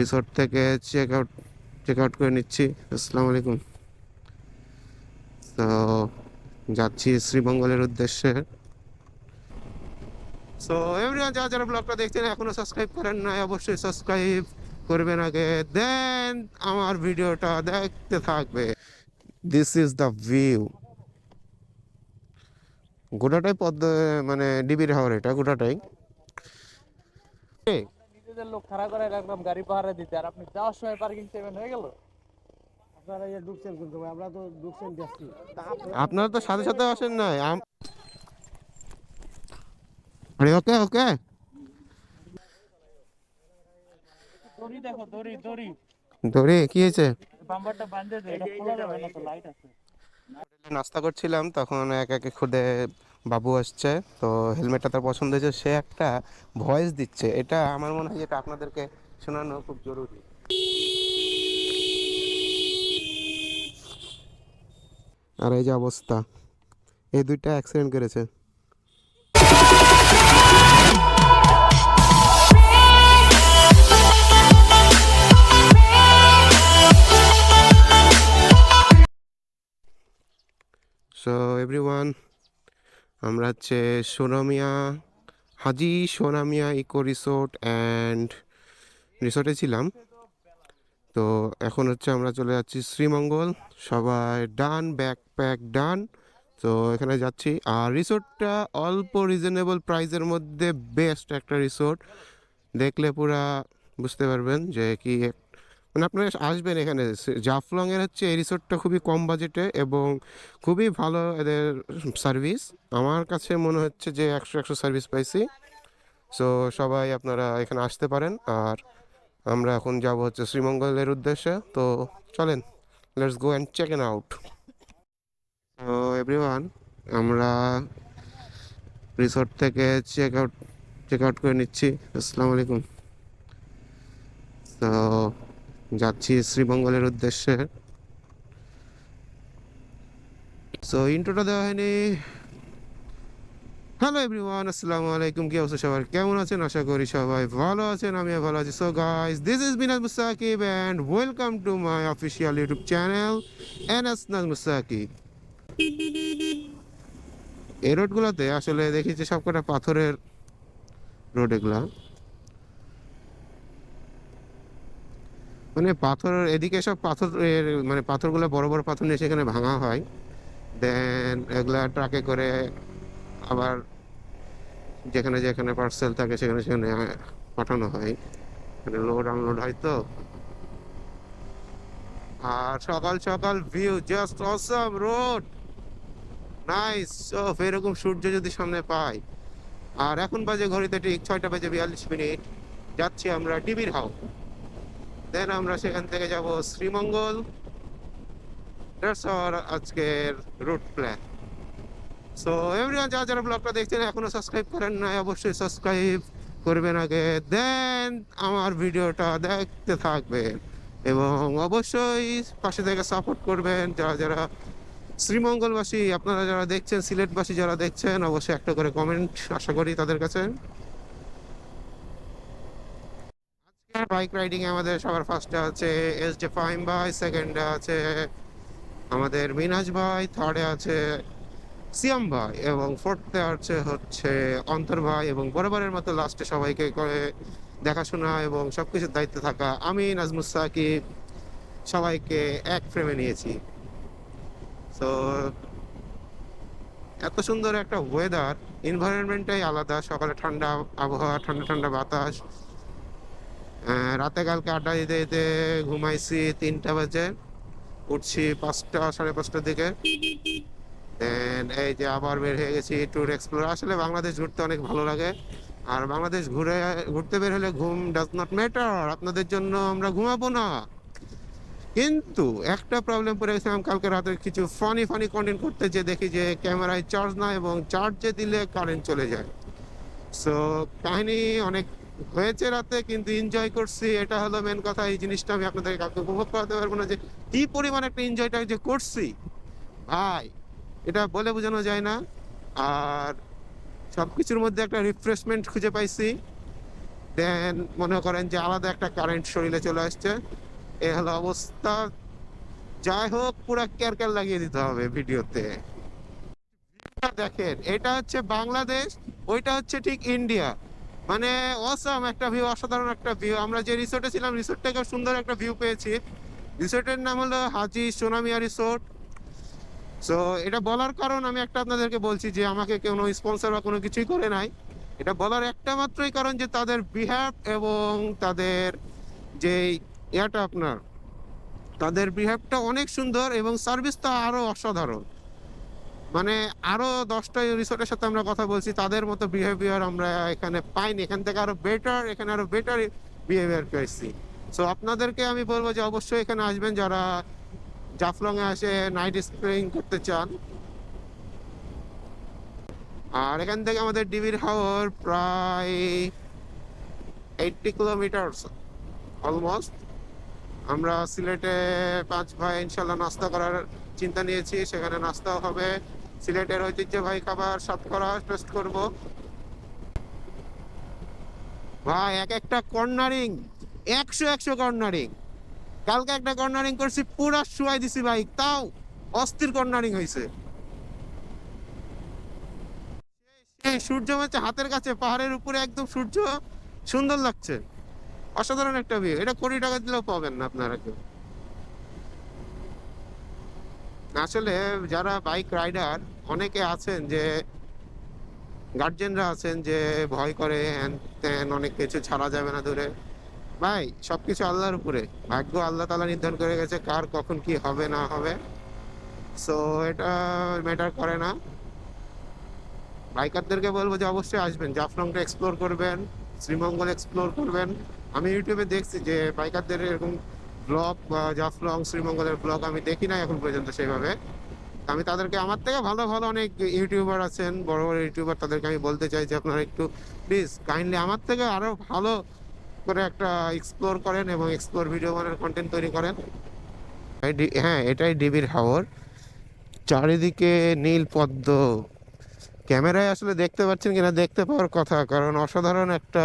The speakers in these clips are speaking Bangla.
রিসোর্ট থেকে চেক আউট চেক আউট করে নিচ্ছি। আসসালামু আলাইকুম। তো, যাচ্ছি শ্রীমঙ্গলের উদ্দেশ্যে। সো এভরিওয়ান যারা যারা ব্লগটা দেখছেন, এখনও সাবস্ক্রাইব করেন নাই, অবশ্যই সাবস্ক্রাইব করবেন আগে। দেন আমার ভিডিওটা দেখতে থাকবে। দিস ইজ দ্য ভিউ গোটাটাই পদ্ম মানে ডিবির হাওয়ার এটা, গোটাটাই। এই, লোক খাড়া করে রাখলাম গাড়ি পাহারা দিতে। আর আপনি যাওয়ার সময় পার্কিং সেভেন হয়ে গেল? আপনারা এই ঢুকছেন কিন্তু আমরা তো ঢুকছেন দেখছি আপনারা তো সাথে সাথে আসেন নাই আরে ওকে ওকে। দড়ি দেখো দড়ি দড়ি। ধরে কি হয়েছে? বাম্পারটা বাঁধে দে এটা খোলা যাবে না তো লাইট আছে। নাস্তা করছিলাম তখন এক এক খুদে বাবু আসছে, তো হেলমেটটা তার পছন্দ হয়েছে। সে একটা ভয়েস দিচ্ছে। এটা আমার মনে হয় এটা আপনাদেরকে শোনানো খুব জরুরি। আর এই যে অবস্থা, এই দুইটা অ্যাক্সিডেন্ট করেছে। আমরা হচ্ছে Sonamia, Haji Sonamia eco resort and রিসোর্টে ছিলাম। তো এখন হচ্ছে আমরা চলে যাচ্ছি শ্রীমঙ্গল, সবাই ডান ব্যাকপ্যাক ডান। তো এখানে যাচ্ছি। আর রিসোর্টটা অল্প রিজনেবল প্রাইসের মধ্যে বেস্ট একটা রিসোর্ট। দেখলে পুরা বুঝতে পারবেন যে কি মানে আপনারা আসবেন এখানে। জাফলংয়ের হচ্ছে এই রিসোর্টটা খুবই কম বাজেটে এবং খুবই ভালো এদের সার্ভিস। আমার কাছে মনে হচ্ছে যে একশো একশো সার্ভিস পাইছি। সো সবাই আপনারা এখানে আসতে পারেন। আর আমরা এখন যাব হচ্ছে শ্রীমঙ্গলের উদ্দেশ্যে। তো চলেন, let's go and check in out. তো এভরিওয়ান, আমরা রিসোর্ট থেকে চেক আউট চেক আউট করে নিচ্ছি। আসসালামু আলাইকুম। তো যাচ্ছি শ্রীমঙ্গলের উদ্দেশ্যে। সো ইন্ট্রোটা দেওয়া হয়নি। হ্যালো এভরিওয়ান আসসালামু আলাইকুম, কি অবস্থা সবার? কেমন আছেন? আশা করি সবাই ভালো আছেন, আমিও ভালো আছি। So guys this is Binaj Musakib and welcome to my official YouTube channel NS Naz Musakib এই রোডগুলোতে আসলে দেখি যে সবকটা পাথরের রোড এগুলা। মানে পাথর, এদিকে সব পাথর মানে পাথরগুলো বড় বড় পাথর নিয়ে সেখানে ভাঙা হয়। দেন এগুলা ট্রাকে করে আবার যেখানে যেখানে পার্সেল থাকে সেখানে সেখানে পাঠানো হয়। মানে লোড আনলোড হয় তো। আর সকাল সকাল view just awesome road nice of এরকম সূর্য যদি সামনে পাই। আর এখন বাজে ঘড়িতে ঠিক ছয়টা বাজে বিয়াল্লিশ মিনিট। যাচ্ছি আমরা টিভির হাউ দেন আমরা সেখান থেকে যাব শ্রীমঙ্গল। দ্যাটস আজকের রুট প্ল্যান সো এভরিওয়ান যারা যারা ব্লগটা দেখছেন, এখনও সাবস্ক্রাইব করেন নাই, অবশ্যই সাবস্ক্রাইব করবেন আগে। দেন আমার ভিডিওটা দেখতে থাকবেন এবং অবশ্যই পাশে থেকে সাপোর্ট করবেন যারা যারা শ্রীমঙ্গলবাসী, আপনারা যারা দেখছেন, সিলেটবাসী যারা দেখছেন, অবশ্যই একটা করে কমেন্ট আশা করি তাদের কাছে। বাইক রাইডিং আমাদের সবার ফার্স্টে আছে এস জে ফাইম ভাই সেকেন্ডে আছে আমাদের মিনাজ ভাই থার্ডে আছে সিয়াম ভাই এবং ফোর্থে আছে হচ্ছে অন্তর ভাই এবং বরাবরের মতো লাস্টে সবাইকে করে দেখাশোনা এবং সবকিছুর দায়িত্বে থাকা আমি নাজমুস সাকিব সবাইকে এক ফ্রেমে নিয়েছি। তো এত সুন্দর একটা ওয়েদার এনভায়রনমেন্টটাই আলাদা, সকালে ঠান্ডা আবহাওয়া, ঠান্ডা ঠান্ডা বাতাস। রাতে কালকে আড্ডা দিতে দিতে ঘুমাইছি তিনটা বাজে। উঠছি পাঁচটা, সাড়ে পাঁচটার দিকে। এই যে আবার বের হয়ে গেছি ট্যুর এক্সপ্লোর আসলে বাংলাদেশ ঘুরতে অনেক ভালো লাগে। আর বাংলাদেশ ঘুরে, ঘুরতে বের হলে ঘুম ডাজ নট ম্যাটার আপনাদের জন্য আমরা ঘুমাবো না। কিন্তু একটা প্রবলেম পড়ে গেছিলাম কালকে রাতে কিছু ফানি ফানি কন্টেন্ট করতে যে দেখি যে ক্যামেরায় চার্জ না এবং চার্জে দিলে কারেন্ট চলে যায়। সো কাহিনী অনেক হয়েছে রাতে, কিন্তু এনজয় করছি, এটা হলো মেন কথা। এই জিনিসটা আমি আপনাদেরকে কাউকে উপভোগ করাতে পারব না যে, কি পরিমাণ একটা এনজয়টা যে করছি। ভাই, এটা বলে বোঝানো যায় না। আর সব কিছুর মধ্যে একটা রিফ্রেশমেন্ট খুঁজে পাইছি। দেন মনে করেন যে আলাদা একটা কারেন্ট শরীরে চলে আসছে। এ হলো অবস্থা। যাই হোক, পুরো কেয়ার লাগিয়ে দিতে হবে ভিডিওতে। দেখেন, এটা হচ্ছে বাংলাদেশ, ওইটা হচ্ছে ঠিক ইন্ডিয়া। মানে অসাম একটা ভিউ অসাধারণ একটা ভিউ আমরা যে রিসোর্টে ছিলাম রিসোর্ট থেকে সুন্দর একটা ভিউ পেয়েছি। রিসোর্টের নাম হলো হাজি সোনামিয়া রিসোর্ট সো এটা বলার কারণ আমি একটা আপনাদেরকে বলছি যে, আমাকে কোনো স্পন্সর বা কোনো কিছুই করে নাই। এটা বলার একটা মাত্রই কারণ যে, তাদের বিহেভ এবং তাদের যে ইয়াটা আপনার, তাদের বিহেভটা অনেক সুন্দর এবং সার্ভিসটা আরও অসাধারণ। মানে আরও দশটা রিসোর্টের সাথে আমরা কথা বলছি, তাদের মতো বিহেভিয়ার আমরা এখানে পাইনি। এখান থেকে আরও বেটার এখানে আরও বেটার বিহেভিয়ার পেয়েছি। সো আপনাদেরকে আমি বলব যে অবশ্যই এখানে আসবেন, যারা জাফলং এ আসে নাইট স্প্রেইং করতে চান। আর এখান থেকে আমাদের ডিবির হাওর প্রায় এইটটি কিলোমিটার অলমোস্ট আমরা সিলেটে পাঁচ ভাই ইনশাল্লাহ নাস্তা করার চিন্তা নিয়েছি, সেখানে নাস্তাও হবে। সিলেটের ঐতিহ্যবাহী খাবার সাতকরা টেস্ট করব। ভাই, এক একটা কর্নারিং, একশো একশো কর্নারিং। কালকে একটা কর্নারিং করছি, পুরা শুয়াই দিছি ভাই, তাও অস্থির কর্নারিং হয়েছে সূর্য হচ্ছে হাতের কাছে, পাহাড়ের উপরে একদম সূর্য, সুন্দর লাগছে। অসাধারণ একটা ভিউ এটা কোটি টাকা দিলেও পাবেন না আপনারা কেউ। আসলে যারা বাইক রাইডার, অনেকে আছেন যে গার্জেনরা আছেন যে ভয় করে, হ্যান ত্যান, অনেক কিছু ছাড়া যাবে না দূরে। ভাই সব কিছু আল্লাহর উপরে। ভাগ্য আল্লাহ তালা নির্ধারণ করে গেছে কার কখন কি হবে, না হবে। সো এটা ম্যাটার করে না। বাইকারদেরকে বলব যে অবশ্যই আসবেন। জাফলংটা এক্সপ্লোর করবেন, শ্রীমঙ্গল এক্সপ্লোর করবেন। আমি ইউটিউবে দেখছি যে বাইকারদের এরকম ব্লগ বা জাফলং শ্রীমঙ্গলের ব্লগ আমি দেখি না এখন পর্যন্ত সেইভাবে আমি তাদেরকে, আমার থেকে ভালো ভালো অনেক ইউটিউবার আছেন, বড় বড় ইউটিউবার তাদেরকে আমি বলতে চাই যে আপনারা একটু প্লিজ কাইন্ডলি আমার থেকে আরও ভালো করে একটা এক্সপ্লোর করেন এবং এক্সপ্লোর ভিডিও বানার কন্টেন্ট তৈরি করেন। হ্যাঁ এটাই ডিবির হাওর। চারিদিকে নীল পদ্ম। ক্যামেরায় আসলে দেখতে পাচ্ছেন কিনা, দেখতে পাওয়ার কথা, কারণ অসাধারণ একটা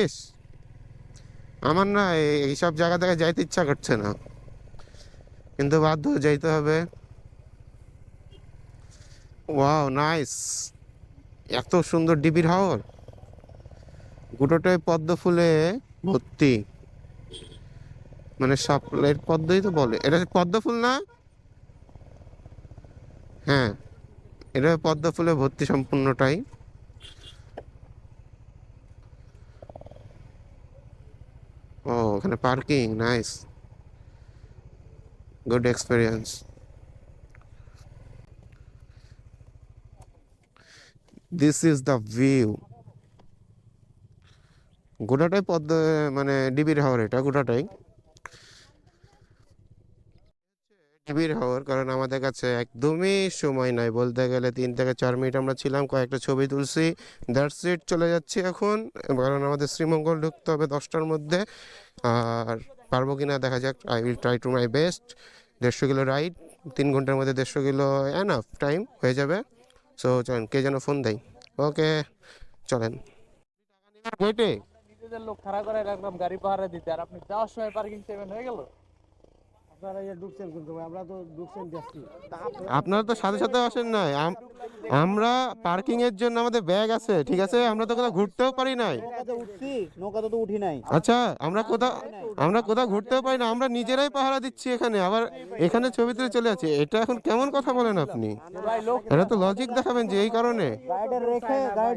এস আমার না এই- এইসব জায়গা থেকে যাইতে ইচ্ছা করছে না। কিন্তু বাধ্য যাইতে হবে। Wow, nice. এত সুন্দর ডিবির হাওর। গোটাটাই পদ্ম ফুলে ভর্তি। মানে সাপলের পদ্মই তো বলে। এটা পদ্ম ফুল না? হ্যাঁ। এটা পদ্ম ফুলে ভর্তি সম্পূর্ণটাই। ও ওখানে parking nice good experience this is the view গোটাটাই পদ্ম মানে ডিবির হাওর এটা গোটাটাই ডিবির হাওর কারণ আমাদের কাছে একদমই সময় নাই। বলতে গেলে তিন থেকে চার মিনিট আমরা ছিলাম, কয়েকটা ছবি তুলছি দ্যাটস ইট চলে যাচ্ছি এখন। কারণ আমাদের শ্রীমঙ্গল ঢুকতে হবে দশটার মধ্যে। আর পারব কি না দেখা যাক I will try to my best দেড়শো কিলো রাইড তিন ঘণ্টার মধ্যে দেড়শো কিলো এনাফ টাইম হয়ে যাবে। সো চলেন, কে যেন ফোন দেয়। ওকে চলেন। নিজেদের লোক খাড়া করে রাখলাম, গাড়ি পাহারা দিতে। আর আপনি যাওয়ার সময় পার্কিং সেভেন হয়ে গেল? আপনারা ঢুকছেন কিন্তু ভাই আমরা তো ঢুকছেন দেখছি। আপনারা তো সাথে সাথে আসেন নাই। আমরা পার্কিং এর জন্য আমাদের ব্যাগ আছে ঠিক আছে? আমরা তো কোথাও ঘুরতেও পারি নাই। নৌকাতে তো উঠি নাই। আচ্ছা আমরা কোথাও আমরা কোথাও ঘুরতেও পারি না আমরা নিজেরাই পাহারা দিচ্ছি এখানে। আবার এখানে ছবি তুলে চলে যাচ্ছি। এটা এখন কেমন কথা বলেন আপনি? এটা তো লজিক দেখাবেন যে এই কারণে।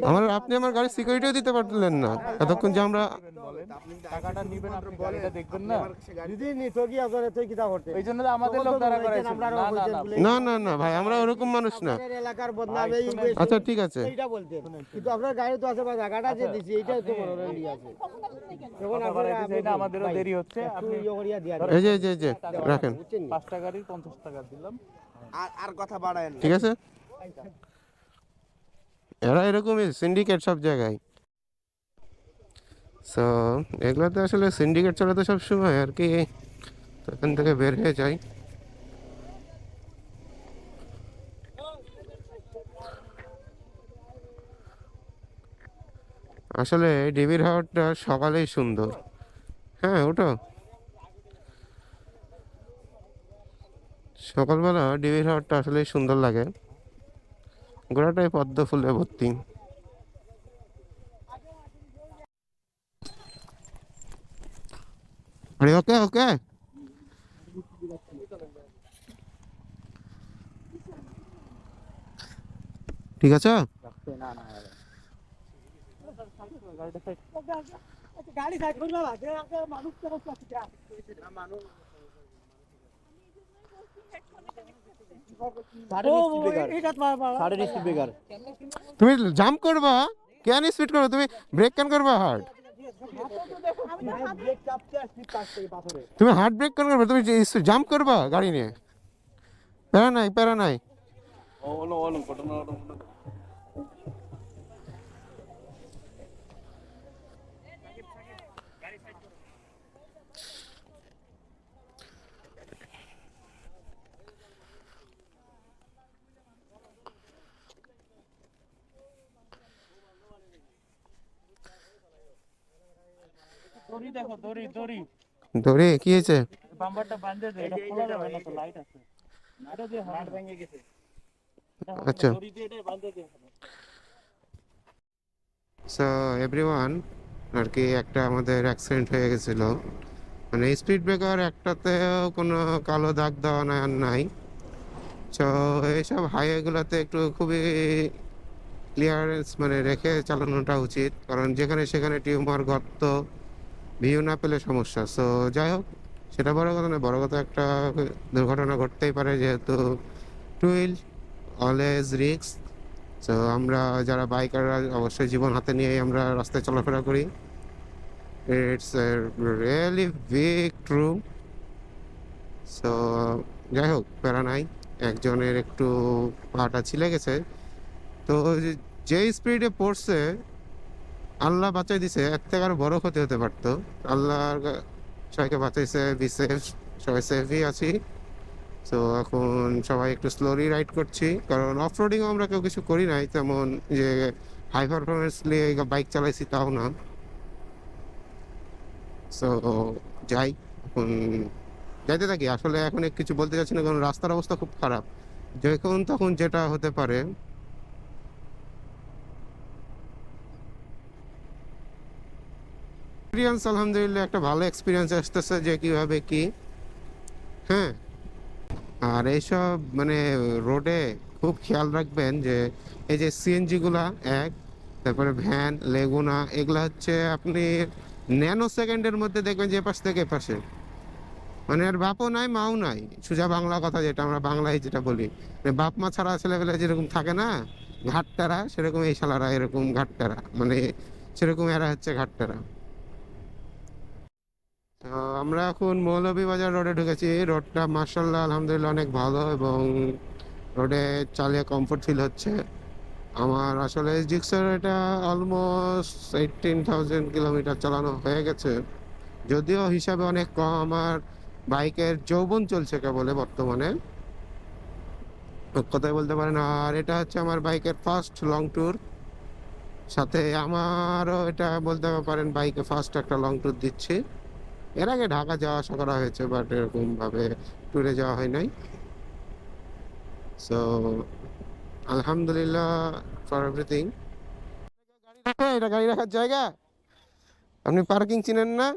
আমার আপনি আমার গাড়ির সিকিউরিটিও দিতে পারলেন না। এতক্ষণ যে আমরা টাকাটা নিবেন আপনি দেখবেন না। দিদি নি তো কি আপনারা তুই করতে ওই জন্য তো আমাদের লোক দাঁড়া করাইছেন না না না। না না না ভাই আমরা ওরকম মানুষ না। এলাকার বদনামে আচ্ছা ঠিক আছে। এইটা বলতেন। কিন্তু আপনার গাড়ি তো আছে বা জায়গাটা যে দিছি এইটা তো বড় আছে। যখন কথা এটা আমাদেরও দেরি হচ্ছে। আপনি দিয়া এই যে এই যে রাখেন। বুঝছেন নি? পাঁচটা টাকা দিলাম। আর আর কথা বাড়ায় ঠিক আছে? এরা এরকমই সিন্ডিকেট সব জায়গায়। সো এগুলোতে আসলে সিন্ডিকেট চলে তো সব সময় আর কি তো এখান থেকে বের হয়ে যায় আসলে ডিবির হাওয়াটা সকালেই সুন্দর। হ্যাঁ ওটা সকালবেলা ডিবির হাওয়াটা আসলেই সুন্দর লাগে। গোড়াটাই পদ্ম ফুলে ভর্তি। আরে ওকে ওকে। ঠিক আছে? তুমি জাম্প করবা কেন স্পিড করবা? তুমি ব্রেক কেন করবা হার্ড তুমি হার্ড ব্রেক কেন করবা? তুমি জাম্প করবা গাড়ি নিয়ে? প্যারা নাই প্যারা নাই। দড়ি দেখো দড়ি দড়ি। ধরে কি হয়েছে? বাম্পারটা বাঁধে দে এটা খোলা যাবে না তো লাইট আছে। এটা দিয়ে হাত ভেঙে গেছে। আচ্ছা। দড়ি দিয়ে এটা বাঁধে দে সো এভরিওয়ান আর কি একটা আমাদের অ্যাক্সিডেন্ট হয়ে গেছিল। মানে স্পিড ব্রেকার একটাতেও কোনো কালো দাগ দেওয়া নাই। তো এইসব হাইওয়েগুলোতে একটু খুবই ক্লিয়ারেন্স মানে রেখে চালানোটা উচিত। কারণ যেখানে সেখানে টিউমার গর্ত ভিউ না পেলে সমস্যা। সো যাই হোক, সেটা বড় কথা না বড় কথা একটা দুর্ঘটনা ঘটতেই পারে যেহেতু টুইল অলওয়েজ রিস্ক তো আমরা যারা বাইকাররা, অবশ্যই জীবন হাতে নিয়েই আমরা রাস্তায় চলাফেরা করি। It's really big true so যাই হোক, প্যারা নাই, একজনের একটু পাটা ছিলে গেছে। তো যেই স্পিডে পড়ছে আল্লাহ বাঁচাই দিছে, এর থেকে আরও বড় ক্ষতি হতে পারতো। আল্লাহ সবাইকে বাঁচাইছে বি সেফ সবাই সেফই আছি। তো এখন সবাই একটু স্লোলি রাইড করছি, কারণ অফ রোডিংও আমরা কেউ কিছু করি নাই, তেমন যে হাই পারফরমেন্সলি বাইক চালাইছি তাও না। সো যাই, এখন যাইতে থাকি। আসলে এখন কিছু বলতে চাচ্ছি না, কারণ রাস্তার অবস্থা খুব খারাপ। যখন তখন যেটা হতে পারে এক্সপিরিয়েন্স আলহামদুলিল্লাহ, একটা ভালো এক্সপিরিয়েন্স আসতেছে যে কীভাবে কি। হ্যাঁ। আর এইসব মানে রোডে খুব খেয়াল রাখবেন যে এই যে সিএনজি গুলা, এক, তারপরে ভ্যান লেগুনা এগুলা হচ্ছে আপনি ন্যানো সেকেন্ডের মধ্যে দেখবেন যে পাশ থেকে পাশে মানে আর বাপও নাই, মাও নাই। সোজা বাংলা কথা যেটা, আমরা বাংলায় যেটা বলি। মানে বাপ মা ছাড়া ছেলেবেলা যেরকম থাকে না, ঘাটতারা, সেরকম এই শালারা এরকম ঘাটতারা। মানে সেরকম এরা হচ্ছে ঘাটতারা। আমরা এখন মৌলভীবাজার রোডে ঢুকেছি। রোডটা মার্শাল্লাহ আলহামদুলিল্লাহ অনেক ভালো এবং রোডে চালিয়ে কমফোর্ট ফিল হচ্ছে। আমার আসলে জিক্সার এটা অলমোস্ট এইটিন থাউজেন্ড কিলোমিটার চালানো হয়ে গেছে। যদিও হিসাবে অনেক কম আমার বাইকের যৌবন চলছে কেবলে বর্তমানে। কথায় বলতে পারেন, আর এটা হচ্ছে আমার বাইকের ফার্স্ট লং ট্যুর সাথে আমারও এটা বলতে পারেন, বাইকে ফার্স্ট একটা লং ট্যুর দিচ্ছি। এর আগে ঢাকা যাওয়া আসা করা হয়েছে বাট এরকম ভাবে ট্যুরে যাওয়া হয় নাই। সো আলহামদুলিল্লাহ ফর এভরিথিং এটা গাড়ি রাখার জায়গা। আপনি পার্কিং চিনেন না?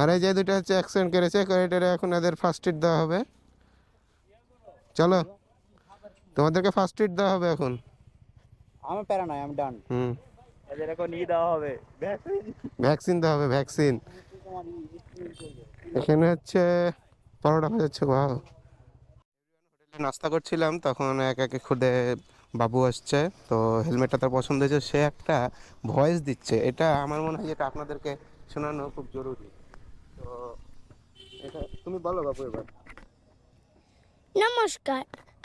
আর এই যে দুটো হচ্ছে অ্যাক্সিডেন্ট করেছে করিডোরে এখন এদের ফার্স্ট এড দেওয়া হবে। চলো তোমাদেরকে ফার্স্ট এড দেওয়া হবে এখন। আমার প্যারা নাই আমি ডান হুম। এখন ই দেওয়া হবে। ভ্যাকসিন দেওয়া হবে ভ্যাকসিন এখানে হচ্ছে পরোটা ভাজাচ্ছে বাহ নাস্তা করছিলাম তখন এক একে খুদে বাবু আসছে তো হেলমেটটা তার পছন্দ হয়েছে সে একটা ভয়েস দিচ্ছে। এটা আমার মনে হয় যেটা আপনাদেরকে শোনানো খুব জরুরি। তো এটা তুমি বলো বাবু এবার। নমস্কার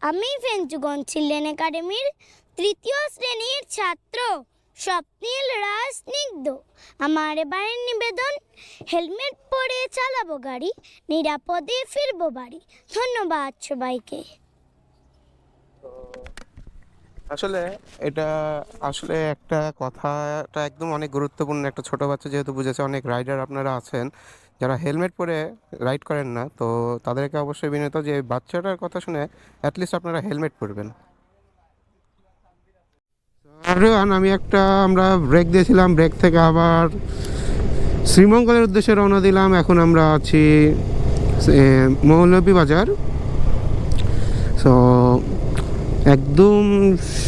আমি ফেঞ্চুগঞ্জ চিলড্রেন একাডেমির তৃতীয় শ্রেণির ছাত্র। স্বপ্নীল রাজ স্নিগ্ধ আমার এবারের নিবেদন, হেলমেট পরে চালাবো গাড়ি, নিরাপদে ফিরবো বাড়ি। ধন্যবাদ সবাইকে। আসলে এটা আসলে একটা কথাটা একদম অনেক গুরুত্বপূর্ণ। একটা ছোট বাচ্চা যেহেতু বুঝেছে, অনেক রাইডার আপনারা আছেন, যারা হেলমেট পরে রাইড করেন না, তো তাদেরকে অবশ্যই বিনীত যে বাচ্চাটার কথা শুনে অ্যাটলিস্ট আপনারা হেলমেট পরবেন। এভরিওয়ান, আমি একটা, আমরা ব্রেক দিয়েছিলাম ব্রেক থেকে আবার শ্রীমঙ্গলের উদ্দেশ্যে রওনা দিলাম। এখন আমরা আছি মৌলভীবাজার সো একদম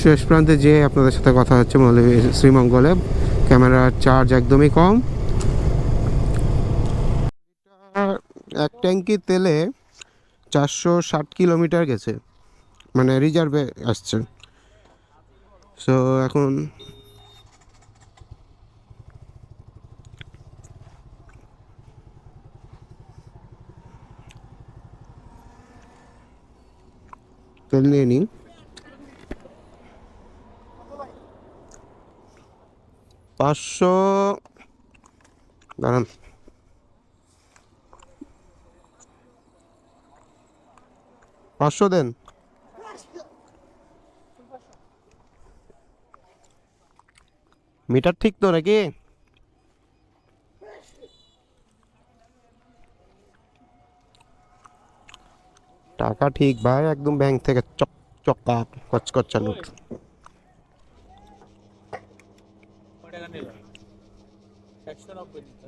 শেষ প্রান্তে যে আপনাদের সাথে কথা হচ্ছে, মৌলভী শ্রীমঙ্গলে ক্যামেরার চার্জ একদমই কম। এক ট্যাঙ্কি তেলে চারশো ষাট কিলোমিটার গেছে মানে রিজার্ভে আসছে। সো এখন তেল নিয়ে নিই। পাঁচশো দাঁড়ান। পাঁচশো দেন। মিটার ঠিক তো নাকি? টাকা ঠিক ভাই একদম ব্যাংক থেকে চক চকা কচকচা নোট কয় টাকা নিল একশো নব্বই নিতে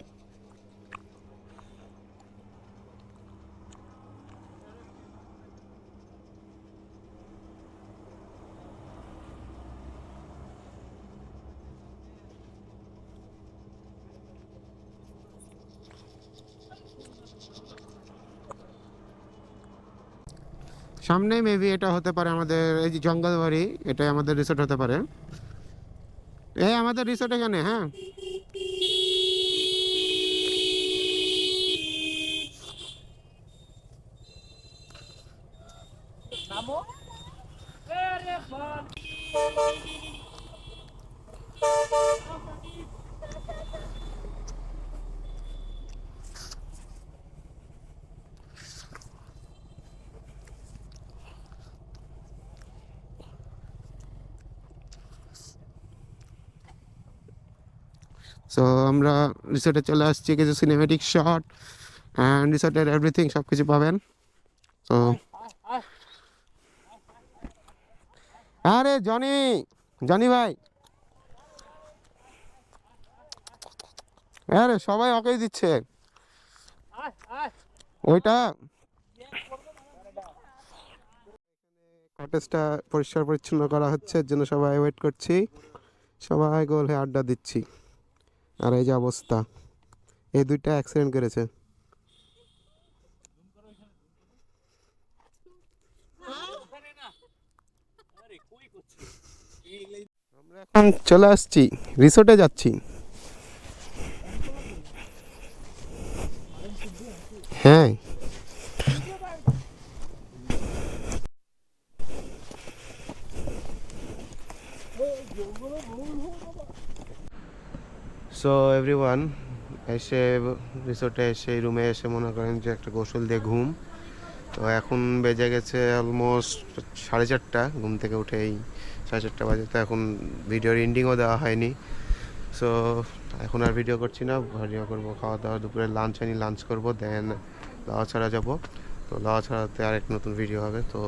সামনে মেবি এটা হতে পারে আমাদের, এই যে জঙ্গলবাড়ি, এটাই আমাদের রিসোর্ট হতে পারে। এই আমাদের রিসোর্ট এখানে হ্যাঁ। সো আমরা রিসোর্টে চলে আসছি, কিছু সিনেমেটিক শট অ্যান্ড রিসোর্টের এভরিথিং সব কিছু পাবেন। তো আরে, জনি জনি ভাই। আরে, সবাই ওকেই দিচ্ছে। ওইটা। কটেজটা পরিষ্কার পরিচ্ছন্ন করা হচ্ছে, এর জন্য সবাই ওয়েট করছি। সবাই গোল হয়ে আড্ডা দিচ্ছি। আর এই যে অবস্থা। এই দুইটা অ্যাক্সিডেন্ট করেছে। এখন চলে আসছি রিসোর্টে যাচ্ছি। হ্যাঁ। সো এভরিওয়ান এসে রিসোর্টে এসে রুমে এসে মনে করেন যে একটা গোসল দিয়ে ঘুম। তো এখন বেজে গেছে অলমোস্ট সাড়ে চারটা, ঘুম থেকে উঠেই সাড়ে চারটা বাজে। তো এখন ভিডিওর এন্ডিংও দেওয়া হয়নি। সো এখন আর ভিডিও করছি না ভিডিও করব খাওয়া দাওয়া দুপুরে লাঞ্চ আনি লাঞ্চ করব দেন লাওয়া ছাড়া যাব। তো লাওয়া ছাড়াতে আরেক নতুন ভিডিও হবে। তো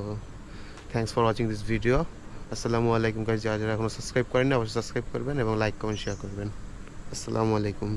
thanks for watching this video আসসালামু আলাইকুম গাইজ যারা যারা এখনও সাবস্ক্রাইব করেন অবশ্যই সাবস্ক্রাইব করবেন এবং লাইক কমেন্ট শেয়ার করবেন। আসসালামু আলাইকুম।